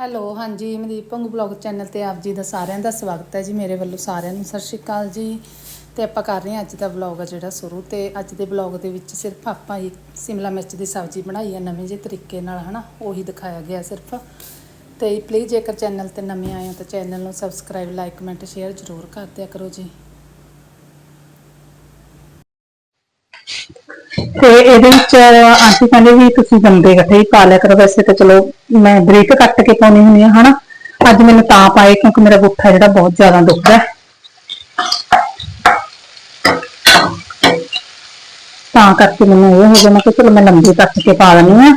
Hello, ਹਾਂਜੀ, Mandeep Bhangu blog channel ਤੇ ਆਪ ਜੀ ਦਾ ਸਾਰਿਆਂ ਦਾ ਸਵਾਗਤ ਹੈ ਜੀ, ਮੇਰੇ ਵੱਲੋਂ ਸਾਰਿਆਂ ਨੂੰ ਸਤਿ ਸ਼੍ਰੀ ਅਕਾਲ ਜੀ। ਤੇ ਆਪਾਂ ਕਰ ਰਹੇ ਹਾਂ ਅੱਜ ਦਾ ਵਲੌਗ ਆ ਜਿਹੜਾ ਸ਼ੁਰੂ। ਤੇ ਅੱਜ ਦੇ ਵਲੌਗ ਦੇ ਵਿੱਚ ਸਿਰਫ ਆਪਾਂ ਹੀ ਸਿਮਲਾ ਮਿਰਚ ਦੀ ਸਬਜ਼ੀ ਬਣਾਈ ਹੈ, ਨਵੇਂ ਜਿਹੇ ਤਰੀਕੇ ਨਾਲ, ਹਨਾ? ਉਹੀ ਦਿਖਾਇਆ ਗਿਆ ਸਿਰਫ। ਤੇ ਪਲੀਜ਼ ਜੇਕਰ ਚੈਨਲ ਤੇ ਨਵੇਂ ਆਏ ਹੋ ਤਾਂ ਚੈਨਲ ਨੂੰ ਸਬਸਕ੍ਰਾਈਬ ਲਾਈਕ ਕਮੈਂਟ ਸ਼ੇਅਰ ਜ਼ਰੂਰ ਕਰ ਦਿਆ ਕਰੋ ਜੀ। ਤੇ ਇਹਦੇ ਵਿੱਚ ਆਂਟੀ ਕਹਿੰਦੇ ਵੀ ਤੁਸੀਂ ਗੰਦੇ ਇਕੱਠੇ ਹੀ ਪਾ ਲਿਆ ਕਰੋ। ਵੈਸੇ ਤਾਂ ਚਲੋ ਮੈਂ ਬਰੀਕ ਕੱਟ ਕੇ ਪਾਉਣੀ ਹੁੰਦੀ ਆ ਹਨਾ? ਅੱਜ ਮੈਨੂੰ ਤਾਂ ਪਾਏ ਕਿਉਂਕਿ ਮੇਰਾ ਗੁੱਠਾ ਜਿਹੜਾ ਬਹੁਤ ਜ਼ਿਆਦਾ ਦੁਖਦਾ ਹੈ। ਤਾਂ ਕਰਕੇ ਮੈਨੂੰ ਇਹ ਹੋ ਗਿਆ, ਮੈਂ ਕਿਹਾ ਚਲੋ ਮੈਂ ਲੰਬੀ ਕੱਟ ਕੇ ਪਾ ਲੈਣੀ ਆ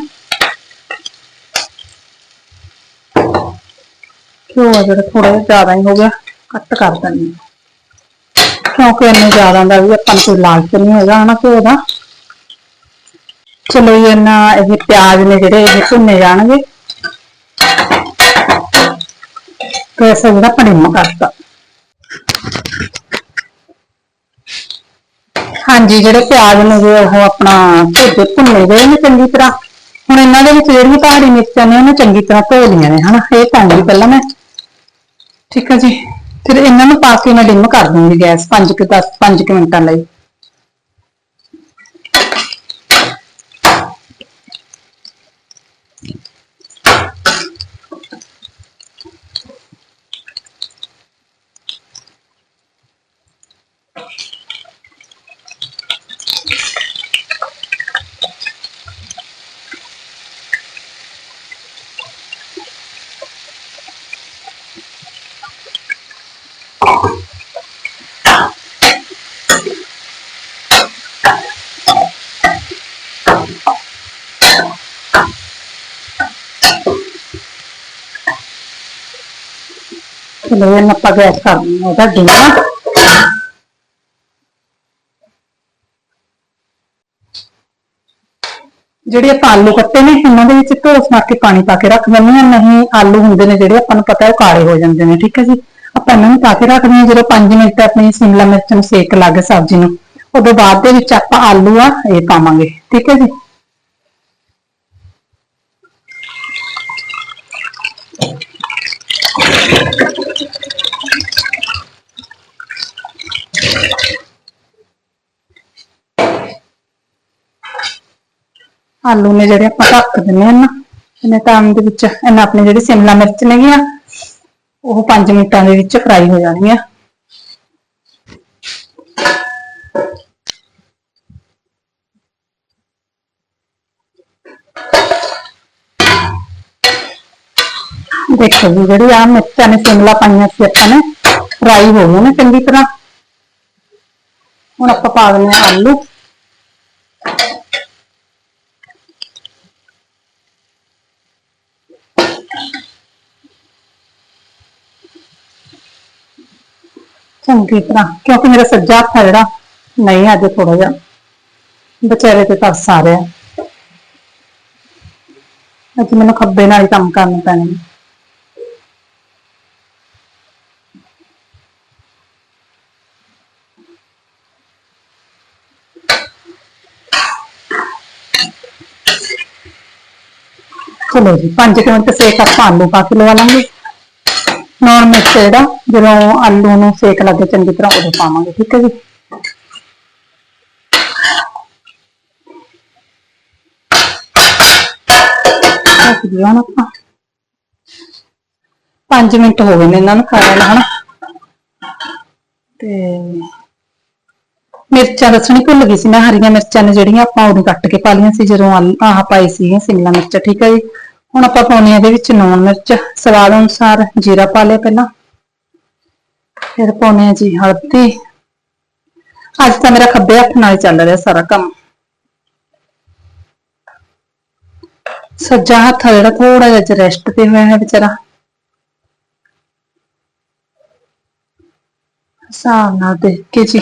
ਘਿਓ ਆ ਜਿਹੜਾ ਥੋੜਾ ਜਿਹਾ ਜ਼ਿਆਦਾ ਹੀ ਹੋ ਗਿਆ, ਕੱਟ ਕਰ ਦਿੰਦੀ ਹਾਂ। ਕਿਉਂਕਿ ਇੰਨੇ ਜ਼ਿਆਦਾ ਦਾ ਵੀ ਆਪਾਂ ਨੂੰ ਕੋਈ ਲਾਲਚ ਨਹੀਂ ਹੈਗਾ, ਹਨਾ, ਘਿਓ ਦਾ? ਚਲੋ ਇਹ ਨਾ ਇਹ ਪਿਆਜ਼ ਨੇ ਜਿਹੜੇ ਇਹ ਭੁੰਨੇ ਜਾਣਗੇ। ਤੇ ਅਸੀਂ ਜਿਹੜਾ ਪੜਿਮ ਕਰਤਾ। ਹਾਂਜੀ, ਜਿਹੜੇ ਪਿਆਜ਼ ਨੇ ਜੇ ਉਹ ਆਪਣਾ ਭੁੱਜੇ ਭੁੰਨੇ ਗਏ ਨੇ ਚੰਗੀ ਤਰ੍ਹਾਂ। ਹੁਣ ਇਹਨਾਂ ਦੇ ਵਿੱਚ ਜਿਹੜੀਆਂ ਪਹਾੜੀ ਮਿਰਚਾਂ ਨੇ, ਉਹਨੂੰ ਚੰਗੀ ਤਰ੍ਹਾਂ ਧੋ ਲਈਆਂ ਨੇ, ਹਨਾ? ਇਹ ਪਾਉਂਗੀ ਪਹਿਲਾਂ ਮੈਂ। ਠੀਕ ਹੈ ਜੀ। ਫਿਰ ਇਹਨਾਂ ਨੂੰ ਪਾ ਕੇ ਮੈਂ ਡਿਮ ਕਰ ਦੂੰਗੀ ਗੈਸ 5 ਕਿ 10 5 ਮਿੰਟਾਂ ਲਈ। ਚਲੋ ਇਹਨਾਂ ਆਪਾਂ ਗੈਸ ਕਰ ਦਿੰਦੇ ਉਹਦਾ ਡਿਮ ਜਿਹੜੇ ਆਪਾਂ ਆਲੂ ਕੱਟੇ ਨੇ ਇਹਨਾਂ ਦੇ ਵਿੱਚ ਧੋ ਮਾਰ ਕੇ ਪਾਣੀ ਪਾ ਕੇ ਰੱਖ ਦਿੰਦੇ ਹਾਂ। ਨਹੀਂ, ਆਲੂ ਹੁੰਦੇ ਨੇ ਜਿਹੜੇ ਆਪਾਂ ਨੂੰ ਪਤਾ ਉਹ ਕਾਲੇ ਹੋ ਜਾਂਦੇ ਨੇ, ਠੀਕ ਹੈ ਜੀ? ਆਪਾਂ ਇਹਨਾਂ ਨੂੰ ਪਾ ਕੇ ਰੱਖਦੇ ਹਾਂ। ਜਦੋਂ 5 ਮਿੰਟ ਆਪਣੀ ਸ਼ਿਮਲਾ ਮਿਰਚ ਨੂੰ ਸੇਕ ਲੱਗ ਸਬਜ਼ੀ ਨੂੰ, ਉਦੋਂ ਬਾਅਦ ਦੇ ਵਿੱਚ ਆਪਾਂ ਆਲੂ ਆ ਇਹ ਪਾਵਾਂਗੇ, ਠੀਕ ਹੈ ਜੀ? ਆਲੂ ਨੇ ਜਿਹੜੇ ਆਪਾਂ ਢੱਕ ਦਿੰਨੇ ਆ ਨਾ, ਇਹਨੇ ਟਾਈਮ ਦੇ ਵਿੱਚ ਇਹਨਾਂ ਆਪਣੇ ਜਿਹੜੀ ਸ਼ਿਮਲਾ ਮਿਰਚ ਨੇਗੀਆਂ ਉਹ 5 ਮਿੰਟਾਂ ਦੇ ਵਿੱਚ ਫਰਾਈ ਹੋ ਜਾਣਗੀਆਂ। ਦੇਖੋ ਜੀ, ਜਿਹੜੀ ਆ ਮਿਰਚਾਂ ਨੇ ਸ਼ਿਮਲਾ ਪਾਈਆਂ ਸੀ ਆਪਾਂ ਨੇ ਫਰਾਈ ਹੋ ਗਏ ਨੇ ਚੰਗੀ ਤਰ੍ਹਾਂ। ਹੁਣ ਆਪਾਂ ਪਾ ਦਿੰਦੇ ਆ ਆਲੂ। ਚੰਗੀ ਤਰ੍ਹਾਂ, ਕਿਉਂਕਿ ਮੇਰਾ ਸੱਜਾ ਹੱਥ ਆ ਜਿਹੜਾ, ਨਹੀਂ ਅੱਜ ਥੋੜਾ ਜਿਹਾ। ਵਿਚਾਰੇ ਤੇ ਤਰਸ ਆ। ਰਿਹਾ ਅੱਜ ਮੈਨੂੰ ਖੱਬੇ ਨਾਲ ਹੀ ਕੰਮ ਕਰਨਾ ਪੈਣਾ ਹੈ। ਚਲੋ ਜੀ 5 ਮਿੰਟ ਸੇਕ ਆਪਾਂ ਆਲੂ ਪਾ ਕੇ ਲਵਾ ਲਾਂਗੇ। ਨੌਨ ਮਿਰਚ ਜਿਹੜਾ, ਜਦੋਂ ਆਲੂ ਨੂੰ ਸੇਕ ਲੱਗੇ ਚੰਗੀ ਤਰ੍ਹਾਂ ਉਦੋਂ ਪਾਵਾਂਗੇ, ਠੀਕ ਹੈ ਜੀ? ਰੱਖ ਦਿਓ ਹੁਣ ਆਪਾਂ? 5 ਮਿੰਟ ਹੋ ਗਏ ਨੇ ਇਹਨਾਂ ਨੂੰ ਖਾਇਆ ਨੂੰ, ਹਨਾ? ਤੇ ਮਿਰਚਾਂ ਦੱਸਣੀ ਭੁੱਲ ਗਈ ਸੀ ਮੈਂ, ਹਰੀਆਂ ਮਿਰਚਾਂ ਨੇ ਜਿਹੜੀਆਂ ਆਪਾਂ ਉਦੋਂ ਕੱਟ ਕੇ ਪਾ ਲਈਆਂ ਸੀ, ਜਦੋਂ ਆਹ ਪਾਈ ਸੀ ਸ਼ਿਮਲਾ ਮਿਰਚ, ਠੀਕ ਹੈ ਜੀ? ਹੁਣ ਆਪਾਂ ਪਾਉਣੀ ਆ ਇਹਦੇ ਵਿੱਚ ਲੂਣ ਮਿਰਚ, ਸਵਾਦ ਅਨੁਸਾਰ ਜੀਰਾ ਪਾ ਲਿਆ ਪਹਿਲਾਂ। ਫਿਰ ਪਾਉਣੇ ਆ ਜੀ ਹਲਦੀ। ਅੱਜ ਤਾਂ ਮੇਰਾ ਖੱਬੇ ਹੱਥ ਨਾਲ ਚੱਲ ਰਿਹਾ ਸਾਰਾ ਕੰਮ। ਸੱਜਾ ਹੱਥ ਜਿਹੜਾ ਥੋੜਾ ਜਿਹਾ ਰੈਸਟ ਤੇ ਹੋਇਆ ਹੈ ਵਿਚਾਰਾ। ਹਿਸਾਬ ਨਾਲ ਦੇਖ ਕੇ ਜੀ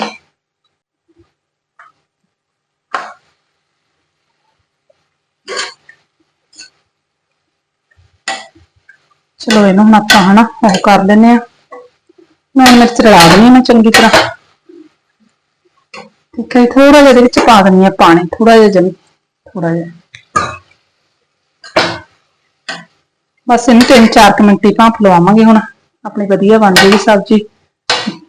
ਚਲੋ ਇਹਨੂੰ ਹੁਣ ਆਪਾਂ ਹਨਾ ਉਹ ਕਰ ਲੈਨੇ ਆ ਮੈਂ ਮਿਰਚ ਰਲਾ ਦੇਣੀ ਮੈਂ ਚੰਗੀ ਤਰ੍ਹਾਂ। ਠੀਕ ਹੈ ਥੋੜਾ ਜਿਹਾ ਇਹਦੇ ਵਿੱਚ ਪਾ ਦਿੰਨੀ ਆ ਪਾਣੀ ਥੋੜਾ ਜਿਹਾ ਜਮੀ ਥੋੜਾ ਜਿਹਾ। ਬਸ ਇਹਨੂੰ ਤਿੰਨ ਚਾਰ ਕੁ ਮਿੰਟ ਹੀ ਭਾਂਪ ਲਵਾਵਾਂਗੇ ਹੁਣ। ਆਪਣੀ ਵਧੀਆ ਬਣ ਜੇਗੀ ਸਬਜ਼ੀ।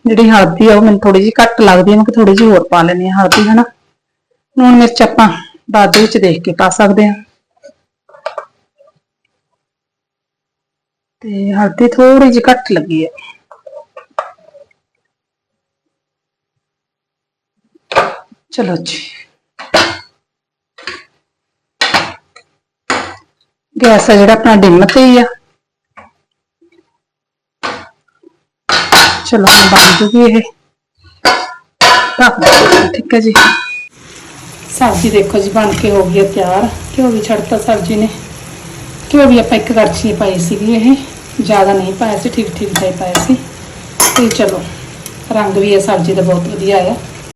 ਜਿਹੜੀ ਹਲਦੀ ਆ ਉਹ ਮੈਨੂੰ ਥੋੜੀ ਜਿਹੀ ਘੱਟ ਲੱਗਦੀ ਹੈ ਮੈਂ ਕਿ ਥੋੜੀ ਜਿਹੀ ਹੋਰ ਪਾ ਲੈਣੀ ਆ ਹਲਦੀ, ਹਨਾ। ਲੂਣ ਮਿਰਚ ਆਪਾਂ ਬਾਅਦ ਵਿੱਚ ਦੇਖ ਕੇ ਪਾ ਸਕਦੇ ਹਾਂ। ਤੇ ਹਲਦੀ ਥੋੜੀ ਜਿਹੀ ਘੱਟ ਲੱਗੀ ਹੈ ਚਲੋ ਜੀ। ਗੈਸ ਆ ਜਿਹੜਾ ਆਪਣਾ ਡਿਮ ਤੇ ਹੀ ਆ। ਚਲੋ ਹੁਣ ਬਣ ਜੂਗੀ ਇਹ। ਢੱਕ ਦਿੰਦੇ ਹਾਂ, ਠੀਕ ਹੈ ਜੀ। ਸਬਜ਼ੀ ਦੇਖੋ ਜੀ ਬਣ ਕੇ ਹੋ ਗਈ ਹੈ ਤਿਆਰ। ਘਿਓ ਵੀ ਛੱਡਤਾ ਸਬਜ਼ੀ ਨੇ। ਘਿਓ ਵੀ ਆਪਾਂ ਇੱਕ ਕੜਛੀ ਪਾਈ ਸੀਗੀ ਇਹ। ਜ਼ਿਆਦਾ ਨਹੀਂ ਪਾਇਆ ਸੀ ਠੀਕ ਠੀਕ ਜਿਹਾ ਹੀ ਪਾਇਆ ਸੀ। ਤੇ ਚਲੋ, ਰੰਗ ਵੀ ਇਹ ਸਬਜ਼ੀ ਦਾ ਬਹੁਤ ਵਧੀਆ ਆਇਆ